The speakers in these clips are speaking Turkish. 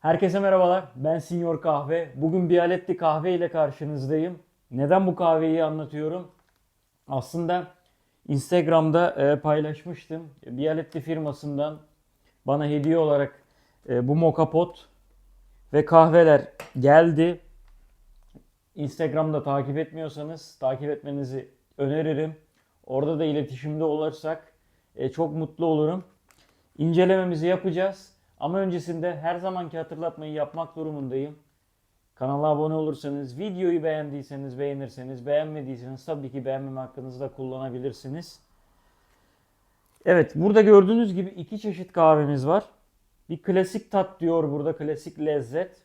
Herkese merhabalar. Ben Sinyor Kahve. Bugün Bialetti kahve ile karşınızdayım. Neden bu kahveyi anlatıyorum? Aslında Instagram'da e, paylaşmıştım. Bialetti firmasından bana hediye olarak e, bu moka pot ve kahveler geldi. Instagram'da takip etmiyorsanız takip etmenizi öneririm. Orada da iletişimde olursak e, çok mutlu olurum. İncelememizi yapacağız. Ama öncesinde her zamanki hatırlatmayı yapmak durumundayım. Kanala abone olursanız, videoyu beğendiyseniz, beğenirseniz, beğenmediyseniz tabii ki beğenmeme hakkınızı da kullanabilirsiniz. Evet, burada gördüğünüz gibi iki çeşit kahvemiz var. Bir klasik tat diyor burada, klasik lezzet.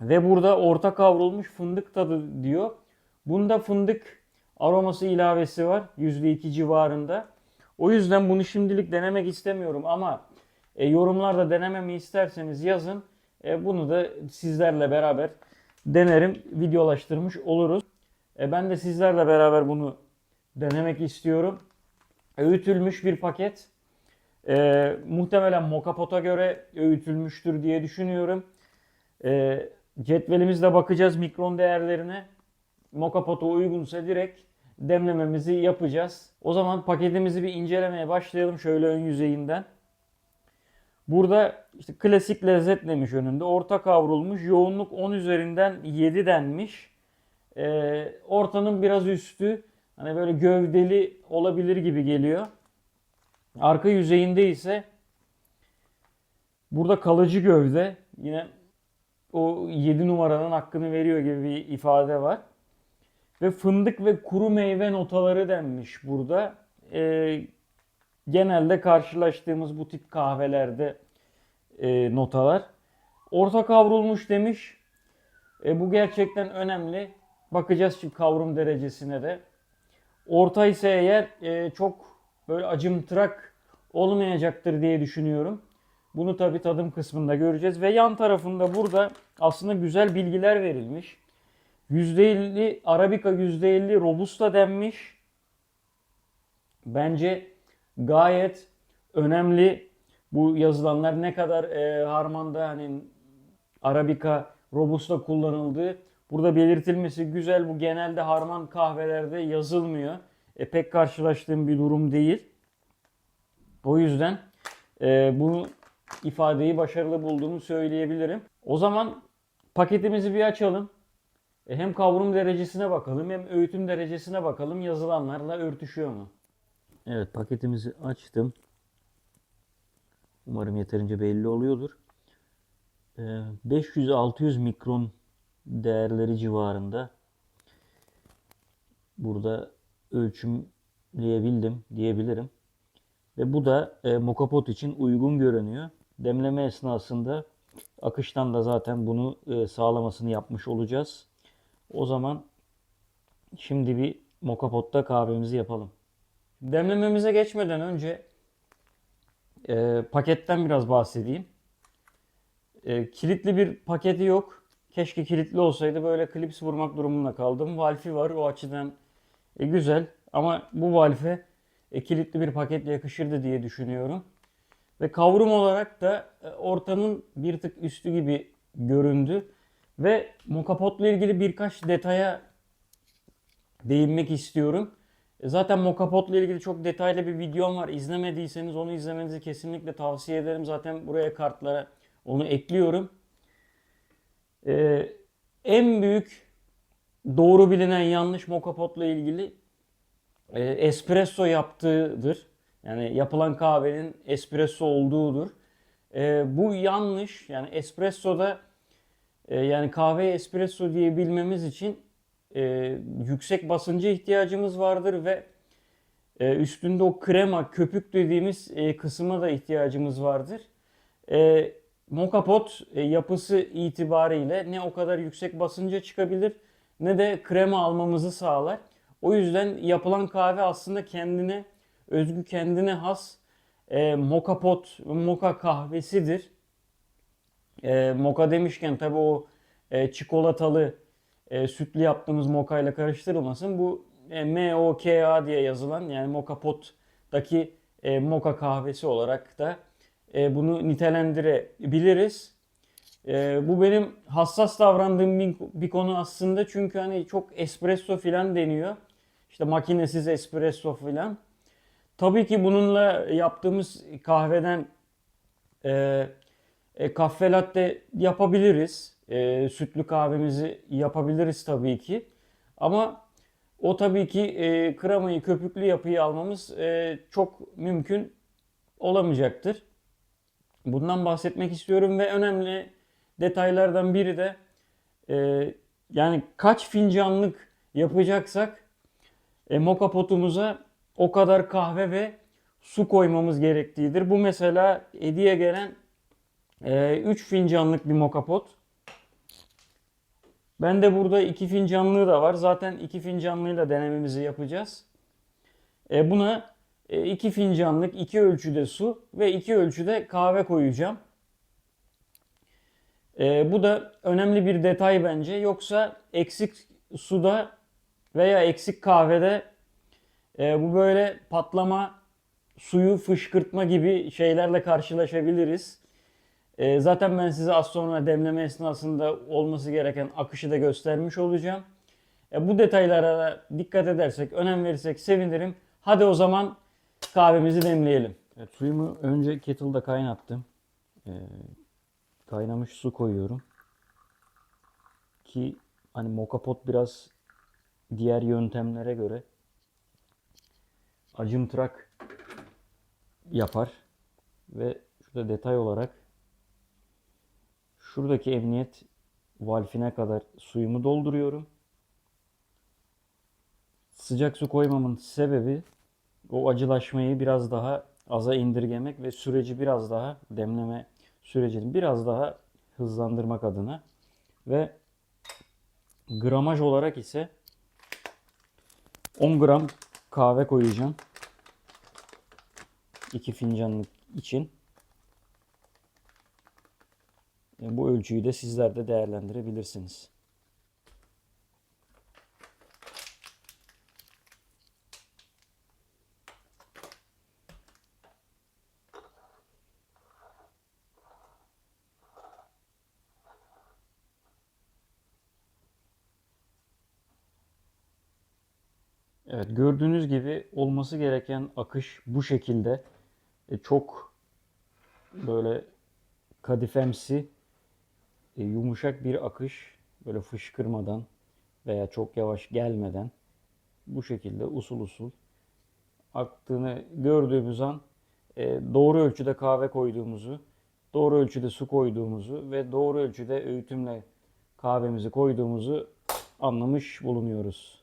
Ve burada orta kavrulmuş fındık tadı diyor. Bunda fındık aroması ilavesi var. %2 civarında. O yüzden bunu şimdilik denemek istemiyorum ama e, yorumlarda denememi isterseniz yazın. E, bunu da sizlerle beraber denerim, videolaştırmış oluruz. E, ben de sizlerle beraber bunu denemek istiyorum. Öğütülmüş bir paket. E, muhtemelen Mokapot'a göre öğütülmüştür diye düşünüyorum. E, cetvelimizde bakacağız mikron değerlerine. Mokapot'a uygunsa direkt demlememizi yapacağız. O zaman paketimizi bir incelemeye başlayalım şöyle ön yüzeyinden. Burada işte klasik lezzet demiş önünde. Orta kavrulmuş. Yoğunluk 10 üzerinden 7 denmiş. Ee, ortanın biraz üstü. Hani böyle gövdeli olabilir gibi geliyor. Arka yüzeyinde ise burada kalıcı gövde. Yine o 7 numaranın hakkını veriyor gibi bir ifade var. Ve fındık ve kuru meyve notaları denmiş burada. Ee, genelde karşılaştığımız bu tip kahvelerde e, notalar. Orta kavrulmuş demiş. E, bu gerçekten önemli. Bakacağız şimdi kavrum derecesine de. Orta ise eğer e, çok böyle acımtırak olmayacaktır diye düşünüyorum. Bunu tabi tadım kısmında göreceğiz. Ve yan tarafında burada aslında güzel bilgiler verilmiş. %50 Arabica %50 Robusta denmiş. Bence gayet önemli bu yazılanlar ne kadar e, harmanda hani Arabica Robusta kullanıldığı burada belirtilmesi güzel. Bu genelde harman kahvelerde yazılmıyor. E, pek karşılaştığım bir durum değil. O yüzden e, bu ifadeyi başarılı bulduğumu söyleyebilirim. O zaman paketimizi bir açalım. E, hem kavrum derecesine bakalım hem öğütüm derecesine bakalım yazılanlarla örtüşüyor mu? Evet paketimizi açtım. Umarım yeterince belli oluyordur. Ee, 500-600 mikron değerleri civarında. Burada ölçümleyebildim diyebilirim. Ve bu da e, mokapot için uygun görünüyor. Demleme esnasında akıştan da zaten bunu e, sağlamasını yapmış olacağız. O zaman şimdi bir mokapotta kahvemizi yapalım. Demlememize geçmeden önce e, paketten biraz bahsedeyim. E, kilitli bir paketi yok. Keşke kilitli olsaydı böyle klips vurmak durumunda kaldım. Valfi var o açıdan e, güzel ama bu valfe e, kilitli bir paketle yakışırdı diye düşünüyorum. Ve kavrum olarak da e, ortanın bir tık üstü gibi göründü. Ve mokapotla ilgili birkaç detaya değinmek istiyorum. E, Zaten Mokapot'la ilgili çok detaylı bir videom var. İzlemediyseniz onu izlemenizi kesinlikle tavsiye ederim. Zaten buraya kartlara onu ekliyorum. Ee, en büyük doğru bilinen yanlış Mokapot'la ilgili e, espresso yaptığıdır. Yani yapılan kahvenin espresso olduğudur. E, bu yanlış. Yani espressoda e, yani kahveye espresso diyebilmemiz için e, yüksek basınca ihtiyacımız vardır ve e, üstünde o krema, köpük dediğimiz e, kısma da ihtiyacımız vardır. E, moka pot e, yapısı itibariyle ne o kadar yüksek basınca çıkabilir ne de krema almamızı sağlar. O yüzden yapılan kahve aslında kendine özgü kendine has e, moka moka kahvesidir. E, moka demişken tabi o e, çikolatalı e, sütlü yaptığımız moka ile karıştırılmasın. Bu e, M-O-K-A diye yazılan yani moka pot'taki e, moka kahvesi olarak da e, bunu nitelendirebiliriz. Ee, bu benim hassas davrandığım bir, bir konu aslında çünkü hani çok espresso filan deniyor. İşte makinesiz espresso filan. Tabii ki bununla yaptığımız kahveden e, e, kahve latte yapabiliriz. E, sütlü kahvemizi yapabiliriz tabii ki. Ama o tabii ki e, kremayı köpüklü yapıyı almamız e, çok mümkün olamayacaktır. Bundan bahsetmek istiyorum ve önemli detaylardan biri de e, yani kaç fincanlık yapacaksak e, moka potumuza o kadar kahve ve su koymamız gerektiğidir. Bu mesela hediye gelen 3 fincanlık bir moka pot. Ben de burada 2 fincanlığı da var. Zaten 2 fincanlığıyla denememizi yapacağız. E, buna 2 fincanlık 2 ölçüde su ve 2 ölçüde kahve koyacağım. E, bu da önemli bir detay bence. Yoksa eksik suda veya eksik kahvede e, bu böyle patlama, suyu fışkırtma gibi şeylerle karşılaşabiliriz. E, zaten ben size az sonra demleme esnasında olması gereken akışı da göstermiş olacağım. E, bu detaylara da dikkat edersek, önem verirsek sevinirim. Hadi o zaman kahvemizi demleyelim. Evet, suyumu önce kettle'da kaynattım. E, kaynamış su koyuyorum. Ki hani moka pot biraz diğer yöntemlere göre acımtırak yapar. Ve şurada detay olarak şuradaki emniyet valfine kadar suyumu dolduruyorum. Sıcak su koymamın sebebi o acılaşmayı biraz daha aza indirgemek ve süreci biraz daha demleme sürecini biraz daha hızlandırmak adına ve gramaj olarak ise 10 gram kahve koyacağım. 2 fincanlık için. E, Bu ölçüyü de sizler de değerlendirebilirsiniz. Evet gördüğünüz gibi olması gereken akış bu şekilde. E, çok böyle kadifemsi e, yumuşak bir akış böyle fışkırmadan veya çok yavaş gelmeden bu şekilde usul usul aktığını gördüğümüz an e, doğru ölçüde kahve koyduğumuzu, doğru ölçüde su koyduğumuzu ve doğru ölçüde öğütümle kahvemizi koyduğumuzu anlamış bulunuyoruz.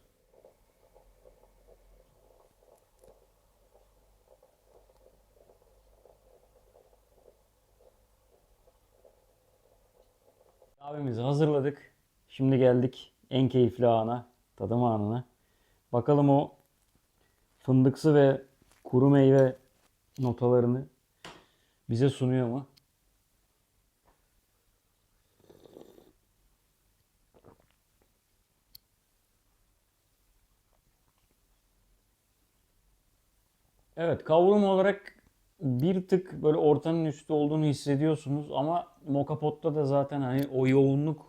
Kahvemizi hazırladık. Şimdi geldik en keyifli ana, tadım anına. Bakalım o fındıksı ve kuru meyve notalarını bize sunuyor mu? Evet, kavrum olarak bir tık böyle ortanın üstü olduğunu hissediyorsunuz ama Moka Pot'ta da zaten hani o yoğunluk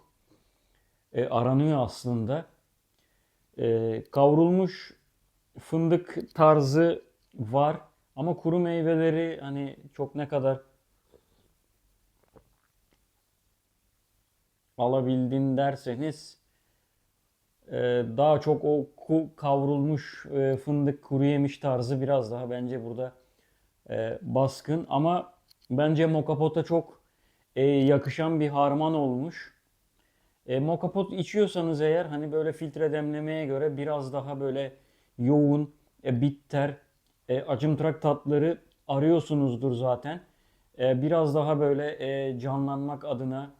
e, aranıyor aslında. E, kavrulmuş fındık tarzı var ama kuru meyveleri hani çok ne kadar alabildin derseniz e, daha çok o kavrulmuş e, fındık kuru yemiş tarzı biraz daha bence burada e, baskın ama bence Moka Pot'a çok e, yakışan bir harman olmuş. E, Moka Pot içiyorsanız eğer hani böyle filtre demlemeye göre biraz daha böyle yoğun, e, bitter, e, acımtırak tatları arıyorsunuzdur zaten. E, biraz daha böyle e, canlanmak adına,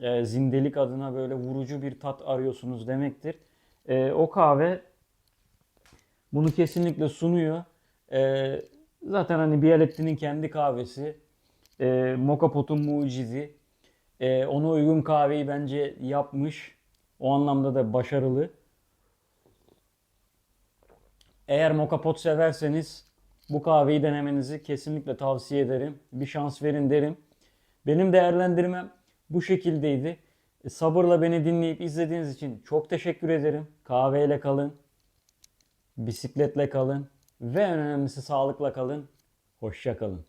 e, zindelik adına böyle vurucu bir tat arıyorsunuz demektir. E, o kahve bunu kesinlikle sunuyor. E, zaten hani Bialetti'nin kendi kahvesi. E, Moka Pot'un mucidi. E, ona uygun kahveyi bence yapmış. O anlamda da başarılı. Eğer Moka Pot severseniz bu kahveyi denemenizi kesinlikle tavsiye ederim. Bir şans verin derim. Benim değerlendirmem bu şekildeydi. E, Sabırla beni dinleyip izlediğiniz için çok teşekkür ederim. Kahveyle kalın, bisikletle kalın ve en önemlisi sağlıkla kalın. Hoşça kalın.